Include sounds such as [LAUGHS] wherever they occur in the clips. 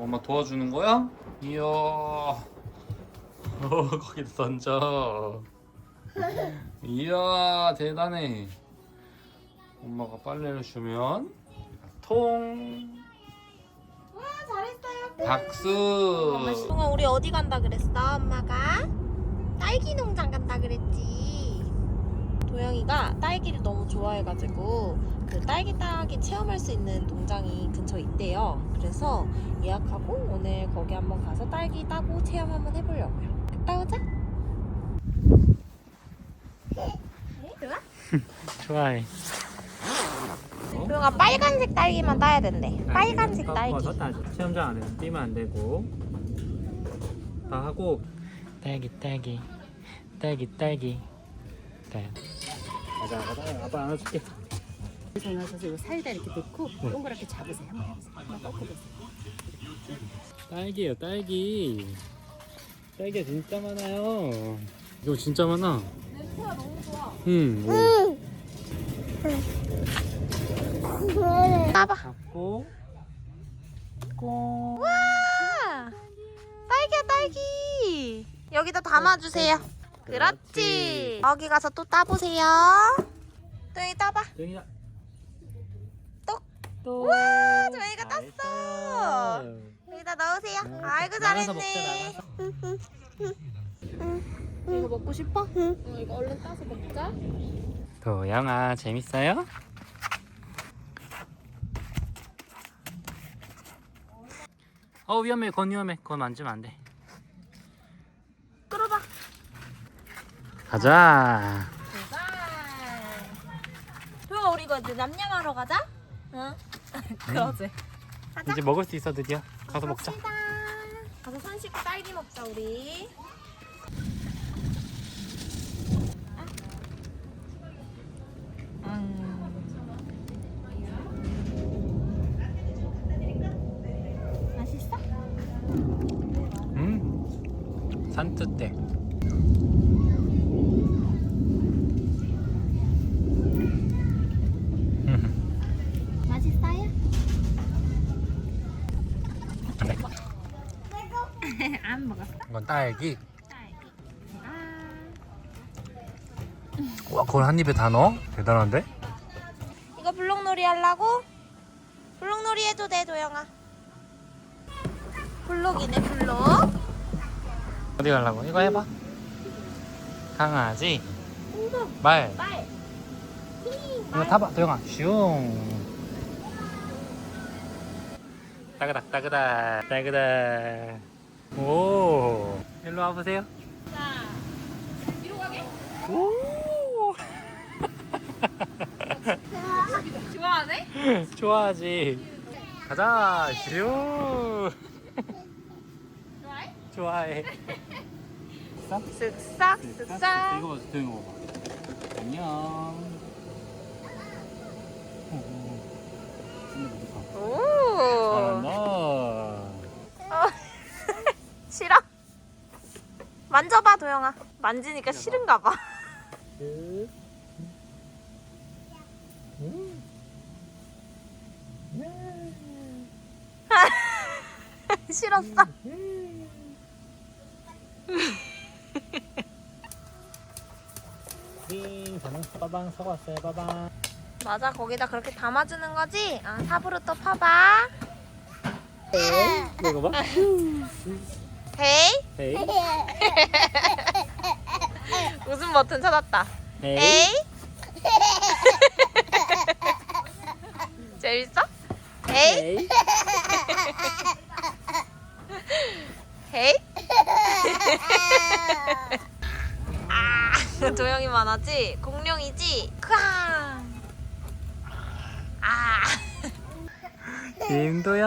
엄마 도와주는 거야? 이야. 어, 거기다 던져. 이야, 대단해. 엄마가 빨래를 주면 통. 와 잘했어요. 박수. 동아 우리 어디 간다 그랬어 엄마가? 딸기 농장 간다 그랬지. 도영이가 딸기를 너무 좋아해가지고 그 딸기 따기 체험할 수 있는 농장이 근처에 있대요. 그래서 예약하고 오늘 거기 한번 가서 딸기 따고 체험 한번 해보려고요. 갔다 오자. 도영아? [LAUGHS] 좋아해. 도영아 빨간색 딸기만 따야 된대. 빨간색 딸기. 체험장 안에서 뛰면 안 되고 다 하고 딸기 딸기 딸기 딸기 딸. 가자 가자 아빠 안아줄게. 이거 사이다 이렇게 넣고 동그랗게 잡으세요. 한번 해보세요. 한번 꺾어보세요. 딸기예요 딸기. 딸기가 진짜 많아요. 이거 진짜 많아. 냄새가 너무 좋아. 응. 뭐. 따봐. 잡고 꽁. 와 딸기야 딸기 여기다 담아주세요 그렇지 여기 가서 또 따보세요 또 여기 따봐 여기다. 똑. 또. 우와, 저희가 잘 땄어. 여기다 넣으세요 네. 아이고 잘했네 이거 먹고 싶어? 어, 이거 얼른 따서 먹자. 도영아 재밌어요? 어 위험해 건 위험해 건 만지면 안돼 끌어봐 가자. 도영아 우리 이거 이제 냠냠하러 가자? 응? [LAUGHS] 그러지. 가자. 이제 먹을 수 있어 드디어. 가서 먹자. 갑시다. 가서 손 씻고 딸기 먹자 우리. 맛있어? 음. 산뜻대 맛있어요? 네. 안 먹었어? 이건 딸기. 딸기. 아와 그걸 한 입에 다 넣어? 대단한데? 이거 블록놀이 하려고? 블록놀이 해도 돼 도영아. 블록이네 블록. 어디 가려고? 이거 해봐. 강아지. 말. 빨 이거 타봐 도영아. 슝. 따그닥 따그닥 따그닥 오. 일로 와보세요. 자 뒤로 가게 오. [LAUGHS] 좋아하네? 좋아하지. 가자 슝 좋아해? 좋아해. 쓱싹 쓱싹. 이거 봐 안녕. 오 잘한다 싫어? 만져봐 도영아 만지니까 싫은가 봐 싫었어 띵 저는 빠방 사고 왔어요 빠방 맞아 거기다 그렇게 담아주는 거지? 아 삽으로 또 파봐 이거 봐 헤이? 헤이. [LAUGHS] 웃음 버튼 찾았다. 헤이. 에이? [LAUGHS] 재밌어? 에이? 헤이. 헤이? [LAUGHS] 아 도영이만 하지? 공룡이지? 크앙 아 김도야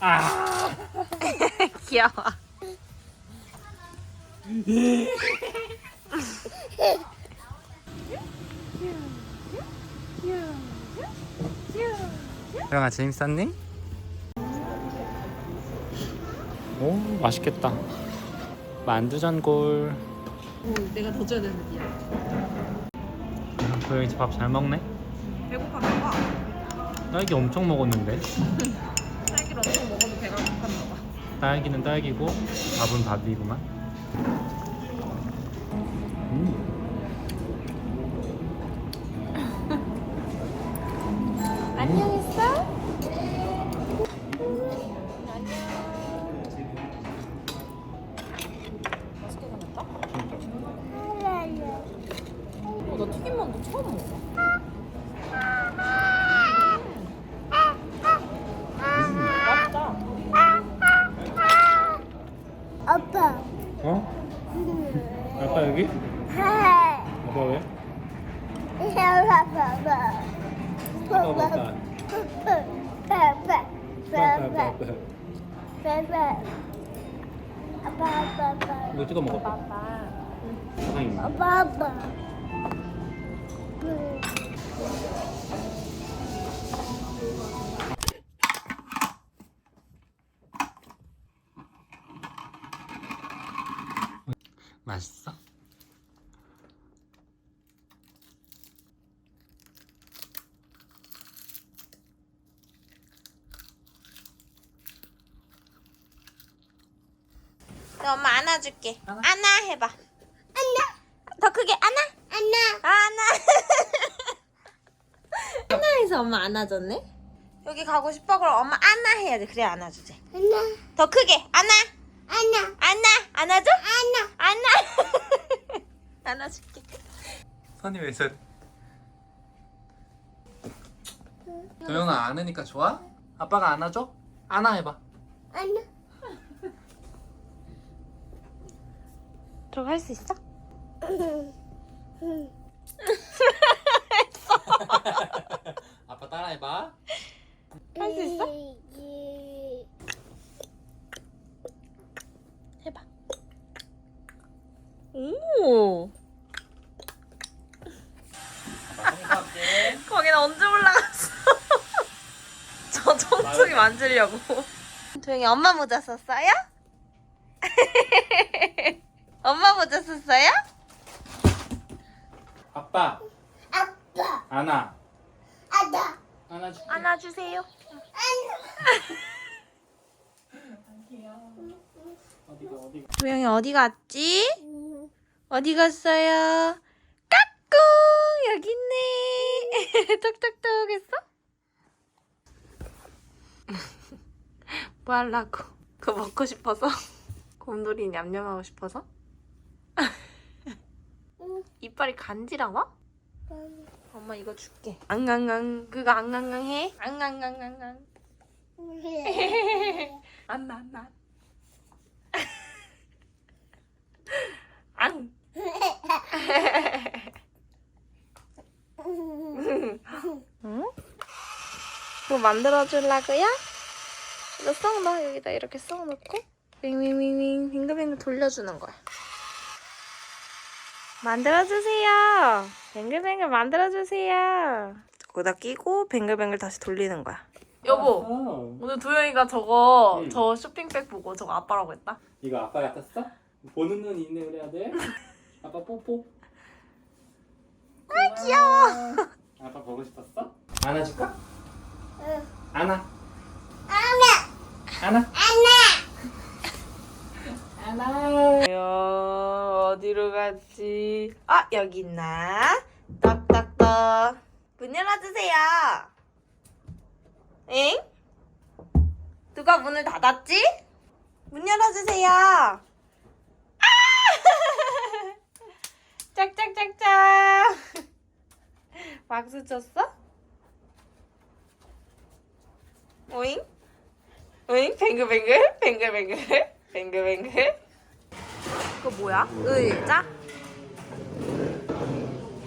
아 [LAUGHS] 귀여워. 소영아 재밌었니? 오 맛있겠다 만두 전골 오, 내가 더 줘야 되는데 미안. 소영이 밥잘 먹네 배고파 배고파. 딸기 엄청 먹었는데 [LAUGHS] 딸기를 엄청 먹어도 배가 고팠나 봐. 딸기는 딸기고 밥은 밥이구만 음. 안녕했어? 맛있게 생겼다? 어, 나 튀김만두 처음 먹어. 맛있다. 아빠. 어? 아빠 여기? 하이. 아빠 왜? 봐봐 봐봐. 아빠 봐봐 봐봐. 봐봐. 봐봐. 아빠 아빠 아빠. 이거 찍어 먹어. 사장님. 맛있어? 나 엄마 안아줄게. 안아 해봐. 안아. 더 크게 안아. 안나. 안아. 안아해서 엄마 안아줬네. 여기 가고 싶어 그럼 엄마 안아 해야지. 그래 안아주지. 안나. 더 크게 안아. 안나. 안아. 안아줘? 안나. 안아. 안아줄게. 선이 왜 서? 도영아 안으니까 좋아? 아빠가 안아줘? 안아 해봐 안나. 저거 할 수 있어? [LAUGHS] 아빠 따라 해봐 할 수 있어? 해봐. 오. 거긴 언제 올라갔어? [LAUGHS] 저 청축이 만지려고. [LAUGHS] 도영이 엄마 모자 썼어요? 엄마 모자 썼어요? 아빠 아빠. 안아 아다. 안아줄게 안아주세요. 어디가 어디가 도영이 어디 갔지? 어디 갔어요? 까꿍 여기 있네. [LAUGHS] 톡톡톡 했어? [LAUGHS] 뭐 하려고? 그거 먹고 싶어서? 곰돌이 냠냠하고 싶어서? 이빨이 간지러워? 엄마 이거 줄게. 앙앙앙 그거 앙앙앙 해. 앙앙앙앙앙. [LAUGHS] 안나 안나. 앙. 응? 뭐 만들어 주려고요? 이거 쏙 넣어 여기다 이렇게 쏙 넣고 윙윙윙윙 빙글빙글 돌려주는 거야. 만들어 주세요. 뱅글뱅글 만들어 주세요. 거기다 끼고 뱅글뱅글 다시 돌리는 거야. 여보, 오늘 도영이가 저거 응. 저 쇼핑백 보고 저거 아빠라고 했다. 이거 아빠 같았어? 보는 눈이 있네 우리 아들 [LAUGHS] 아빠 뽀뽀 아 귀여워 아빠 보고 싶었어? 안아줄까? 안아 안아 안아 야, 어디로 갔지? 아, 여기 있나? 떡떡떡. 문 열어주세요. 엥? 누가 문을 닫았지? 문 열어주세요. 아! [LAUGHS] 짝짝짝짝. [LAUGHS] 박수 쳤어? 오잉? 오잉? 뱅글뱅글? 뱅글뱅글? 뱅글뱅글? 그거 뭐야? 의자?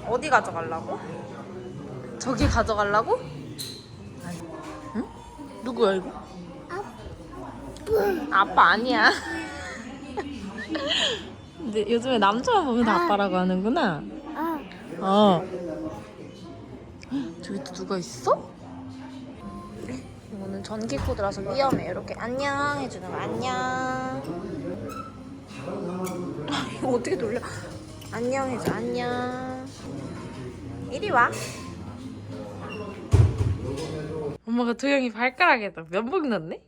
어디 가져가려고? 저기 가져가려고? 응? 누구야 이거? 아빠 아니야. [LAUGHS] 근데 요즘에 남자만 보면 다 아빠라고 하는구나. 아. 어. 저기 또 누가 있어? 이거는 전기 코드라서 위험해. 이렇게 안녕 해주는 거 안녕. 이거 어떻게 돌려? 안녕 해줘 안녕. 이리 와. 엄마가 도영이 발가락에다 면봉 넣네?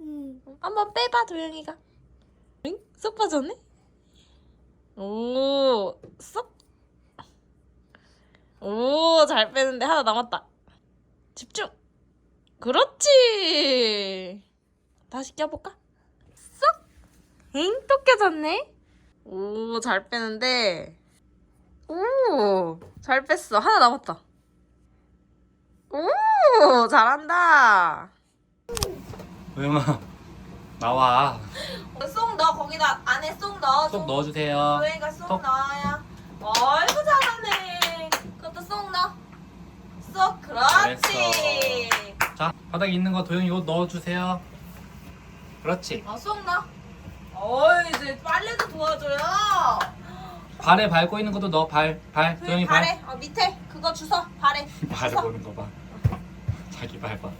음. [LAUGHS] 한번 빼봐 도영이가 응? 쏙 빠졌네? 오, 쏙. 오, 잘 빼는데 하나 남았다. 집중. 그렇지. 다시 껴볼까? 쏙. 응, 또 껴졌네. 오, 잘 빼는데. 오, 잘 뺐어. 하나 남았다. 오, 잘한다. 도영아 나와 쏙 넣어 거기다 안에 쏙 넣어 쏙 넣어주세요 도영이가 쏙 쏙. 넣어요 어이구 잘하네 그것도 쏙 넣어 쏙 그렇지 자 바닥에 있는 거 도영이 옷 넣어주세요. 그렇지. 어쏙 넣어 어이 이제 빨래도 도와줘요. 발에 밟고 있는 것도 넣어. 발 발. 도영이 발 발에 어 밑에? 그거 주워. 발에. 발을 주워. 보는 거 봐. [LAUGHS] 자기 밟아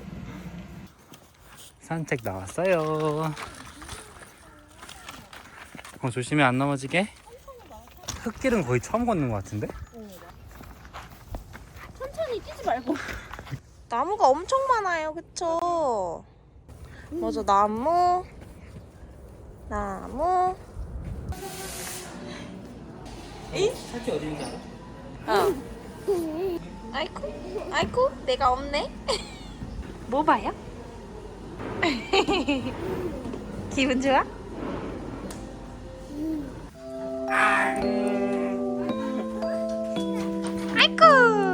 산책 나왔어요. 어, 조심히 안 넘어지게. 흙길은 거의 처음 걷는 것 같은데? 천천히 뛰지 말고 나무가 엄청 많아요, 그쵸? 맞아, 나무, 나무. 이? 사치 어디 있는지 알아? 어. 아이쿠, 아이쿠, 내가 없네. [LAUGHS] 뭐 봐요? [LAUGHS] 기분 좋아? 아이쿠.